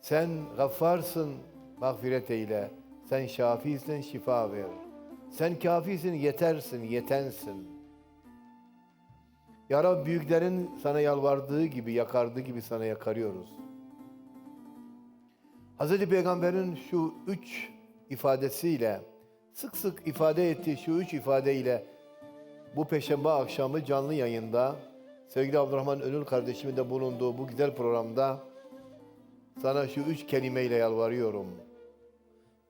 Sen gaffarsın, mağfiret eyle. Sen şafisin, şifa ver. Sen kafisin, yetersin, yetensin. Ya Rabbi büyüklerin sana yalvardığı gibi, yakardığı gibi sana yakarıyoruz. Hz. Peygamber'in şu üç ifadesiyle, sık sık ifade ettiği şu üç ifadeyle bu Peşembe akşamı canlı yayında sevgili Abdurrahman Önül kardeşimin de bulunduğu bu güzel programda sana şu üç kelimeyle yalvarıyorum.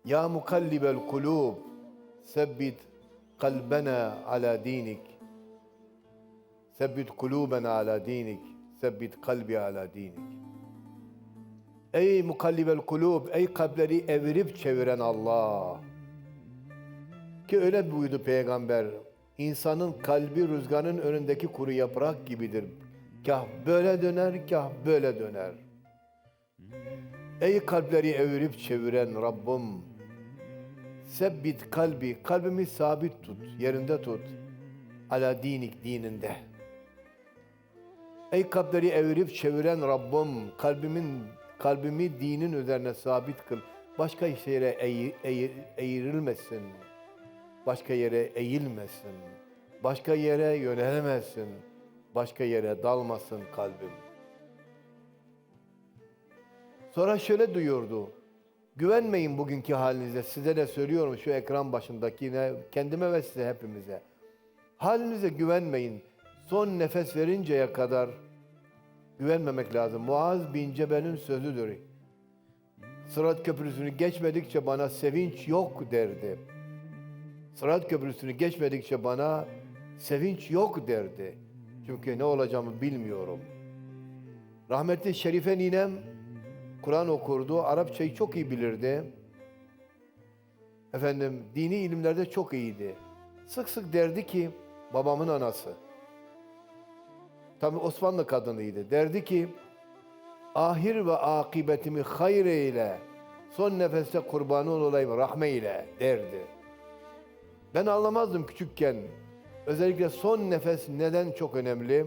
Ya mukallibel kulub sebbit kalbena ala dinik. Sebbit kulubena ala dinik. Sebbit kalbi ala dinik. Ey mukallibel kulub, ey kalpleri evirip çeviren Allah. Ki öyle buydu peygamber. İnsanın kalbi rüzgarın önündeki kuru yaprak gibidir. Kah böyle döner, kah böyle döner. Ey kalpleri evirip çeviren Rabbim, sebbit kalbi, kalbimi sabit tut, yerinde tut. Ala dinik dininde. Ey kalpleri evirip çeviren Rabbim, kalbimin kalbimi dinin üzerine sabit kıl. Başka yere eği- eği- eğrilmesin. Başka yere eğilmesin. Başka yere yönelemesin. Başka yere dalmasın kalbim. Sonra şöyle duyurdu. Güvenmeyin bugünkü halinize. Size de söylüyorum şu ekran başındakine, kendime ve size hepimize. Halinize güvenmeyin. Son nefes verinceye kadar güvenmemek lazım. Muaz bin Cebel'in sözüdür. Sırat köprüsünü geçmedikçe bana sevinç yok derdi. Sırat köprüsünü geçmedikçe bana sevinç yok derdi. Çünkü ne olacağımı bilmiyorum. Rahmetli Şerife ninem Kur'an okurdu, Arapçayı çok iyi bilirdi. Efendim dini ilimlerde çok iyiydi. Sık sık derdi ki babamın anası. Tabi Osmanlı kadınıydı. Derdi ki ahir ve akibetimi hayır eyle. Son nefeste kurbanın olayım rahme ile derdi. Ben anlamazdım küçükken. Özellikle son nefes neden çok önemli?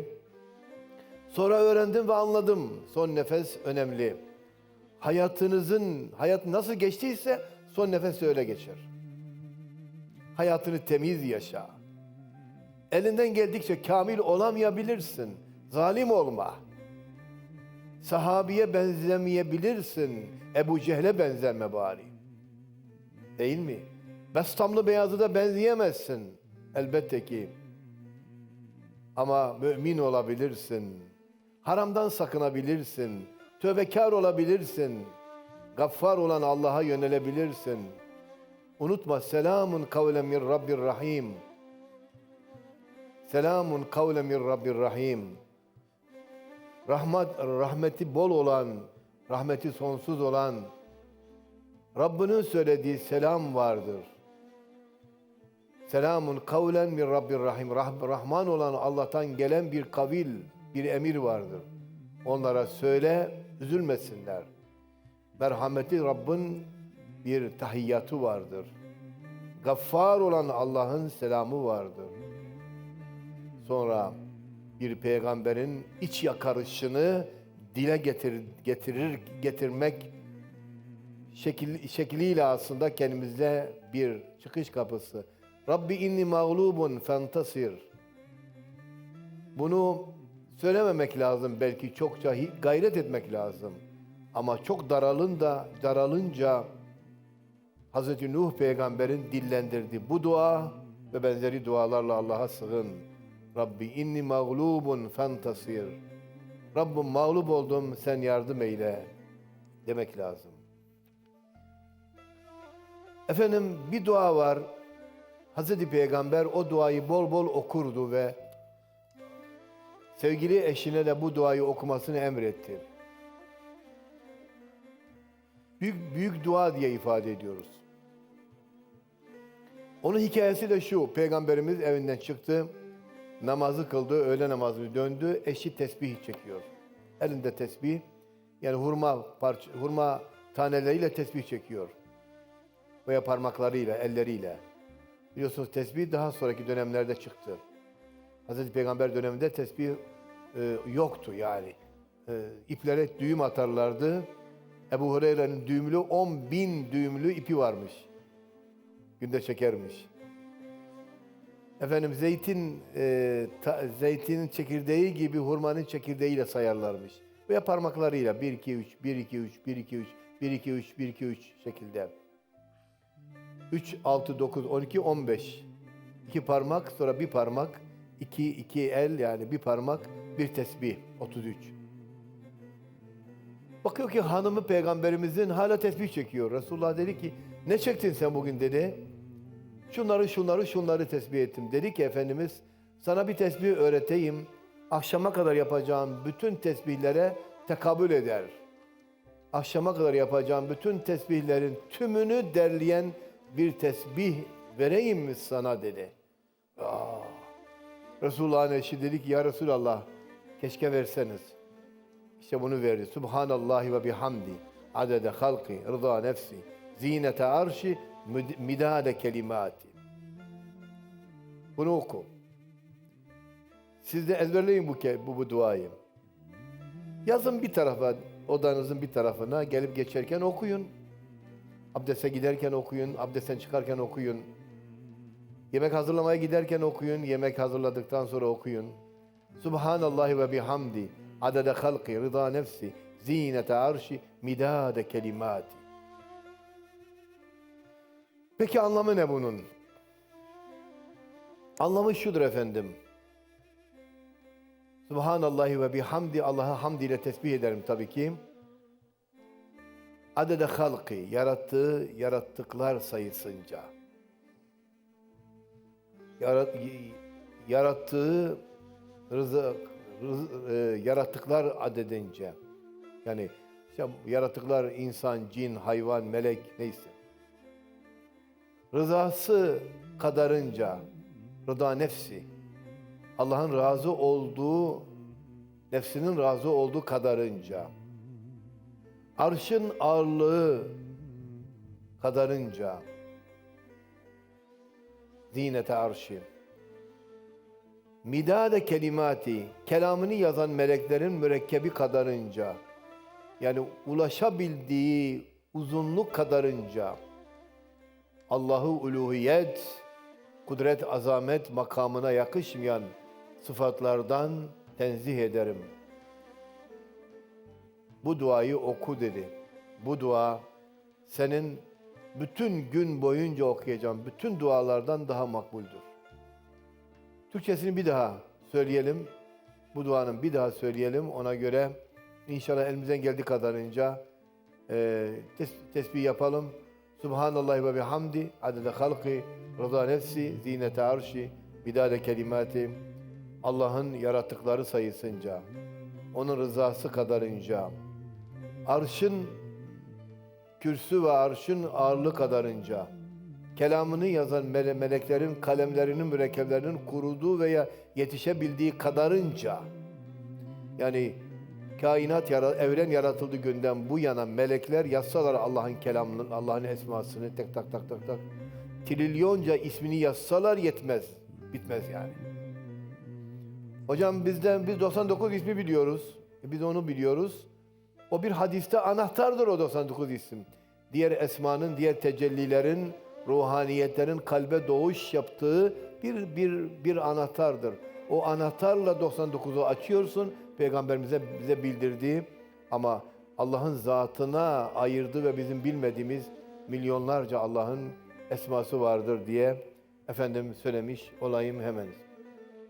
Sonra öğrendim ve anladım. Son nefes önemli. Hayatınızın, hayat nasıl geçtiyse son nefes öyle geçer. Hayatını temiz yaşa. Elinden geldikçe kamil olamayabilirsin. Zalim olma. Sahabiye benzemeyebilirsin. Ebu Cehle benzeme bari. Değil mi? Bestamlı beyazı da benzeyemezsin. Elbette ki. Ama mümin olabilirsin. Haramdan sakınabilirsin. Tövbekar olabilirsin. Gaffar olan Allah'a yönelebilirsin. Unutma selamun kavlen min Rabbir Rahim. Selamun kavlen min Rabbir Rahim. Rahmet, rahmeti bol olan, rahmeti sonsuz olan Rabbinin söylediği selam vardır. Selamun kavlen min Rabbir Rahim. Rah- Rahman olan Allah'tan gelen bir kavil, bir emir vardır. Onlara söyle, üzülmesinler. Merhameti Rabbin bir tahiyyatı vardır. Gaffar olan Allah'ın selamı vardır. Sonra bir peygamberin iç yakarışını dile getir, getirir getirmek şekil, şekliyle aslında kendimize bir çıkış kapısı. Rabbi inni mağlubun fentasir. Bunu söylememek lazım belki çokça gayret etmek lazım. Ama çok daralınca, daralınca Hz. Nuh peygamberin dillendirdiği bu dua ve benzeri dualarla Allah'a sığın. Rabbi inni mağlubun fentasir. Rabbim mağlup oldum sen yardım eyle demek lazım. Efendim bir dua var. Hazreti Peygamber o duayı bol bol okurdu ve sevgili eşine de bu duayı okumasını emretti. Büyük, büyük dua diye ifade ediyoruz. Onun hikayesi de şu. Peygamberimiz evinden çıktı. Namazı kıldı. Öğle namazını döndü. Eşi tesbih çekiyor. Elinde tesbih. Yani hurma parça, hurma taneleriyle tesbih çekiyor. Veya parmaklarıyla, elleriyle. Biliyorsunuz tesbih daha sonraki dönemlerde çıktı. Hazreti Peygamber döneminde tesbih e, yoktu yani. E, iplere düğüm atarlardı. Ebu Hureyre'nin düğümlü 10 bin düğümlü ipi varmış. Günde çekermiş. Efendim zeytin, e, ta- zeytinin çekirdeği gibi hurmanın çekirdeğiyle sayarlarmış. Veya parmaklarıyla 1, 2, 3, 1, 2, 3, 1, 2, 3, 1, 2, 3, 1, 2, 3 şekilde. 3, 6, 9, 12, 15. İki parmak, sonra bir parmak, iki, iki el yani bir parmak, bir tesbih, 33. Bakıyor ki hanımı peygamberimizin hala tesbih çekiyor. Resulullah dedi ki ne çektin sen bugün dedi. Şunları şunları şunları tesbih ettim. Dedi ki Efendimiz sana bir tesbih öğreteyim. Akşama kadar yapacağım bütün tesbihlere tekabül eder. Akşama kadar yapacağım bütün tesbihlerin tümünü derleyen bir tesbih vereyim mi sana dedi. Aa, Resulullah'ın eşi dedi ki ya Resulallah keşke verseniz. İşte bunu verdi. Subhanallahi ve bihamdi. Adede halki, rıza nefsi, zinete arşi, midade kelimati. Bunu oku. Siz de ezberleyin bu, bu, bu duayı. Yazın bir tarafa, odanızın bir tarafına gelip geçerken okuyun. Abdeste giderken okuyun, abdestten çıkarken okuyun. Yemek hazırlamaya giderken okuyun, yemek hazırladıktan sonra okuyun. Subhanallahi ve bihamdi adede halki rıza nefsi zinete arşi midade kelimati. Peki anlamı ne bunun? Anlamı şudur efendim. Subhanallahi ve bihamdi Allah'a hamd ile tesbih ederim tabii ki. Adede halki yarattığı yarattıklar sayısınca. Yarat, yarattığı rızık, rız- e, yarattıklar adedince. Yani işte yaratıklar insan, cin, hayvan, melek neyse. Rızası kadarınca, rıda nefsi, Allah'ın razı olduğu, nefsinin razı olduğu kadarınca, arşın ağırlığı kadarınca, zinete arşi, midade kelimati, kelamını yazan meleklerin mürekkebi kadarınca, yani ulaşabildiği uzunluk kadarınca, Allahu uluhiyet, kudret, azamet makamına yakışmayan sıfatlardan tenzih ederim. Bu duayı oku dedi. Bu dua senin bütün gün boyunca okuyacağın bütün dualardan daha makbuldür. Türkçesini bir daha söyleyelim. Bu duanın bir daha söyleyelim. Ona göre inşallah elimizden geldiği kadarınca e, tes- tesbih yapalım. Subhanallah ve bihamdi adede halki rıza nefsi zinete arşi bidade kelimati Allah'ın yarattıkları sayısınca onun rızası kadarınca arşın kürsü ve arşın ağırlığı kadarınca kelamını yazan mele- meleklerin kalemlerinin mürekkeplerinin kuruduğu veya yetişebildiği kadarınca yani kainat yara- evren yaratıldığı günden bu yana melekler yazsalar Allah'ın kelamını, Allah'ın esmasını tek tak tak tak tak trilyonca ismini yazsalar yetmez. Bitmez yani. Hocam bizden biz 99 ismi biliyoruz. E biz onu biliyoruz. O bir hadiste anahtardır o 99 isim. Diğer esmanın, diğer tecellilerin, ruhaniyetlerin kalbe doğuş yaptığı bir bir bir anahtardır. O anahtarla 99'u açıyorsun. Peygamberimize bize bildirdiği ama Allah'ın zatına ayırdığı ve bizim bilmediğimiz milyonlarca Allah'ın esması vardır diye efendim söylemiş olayım hemen.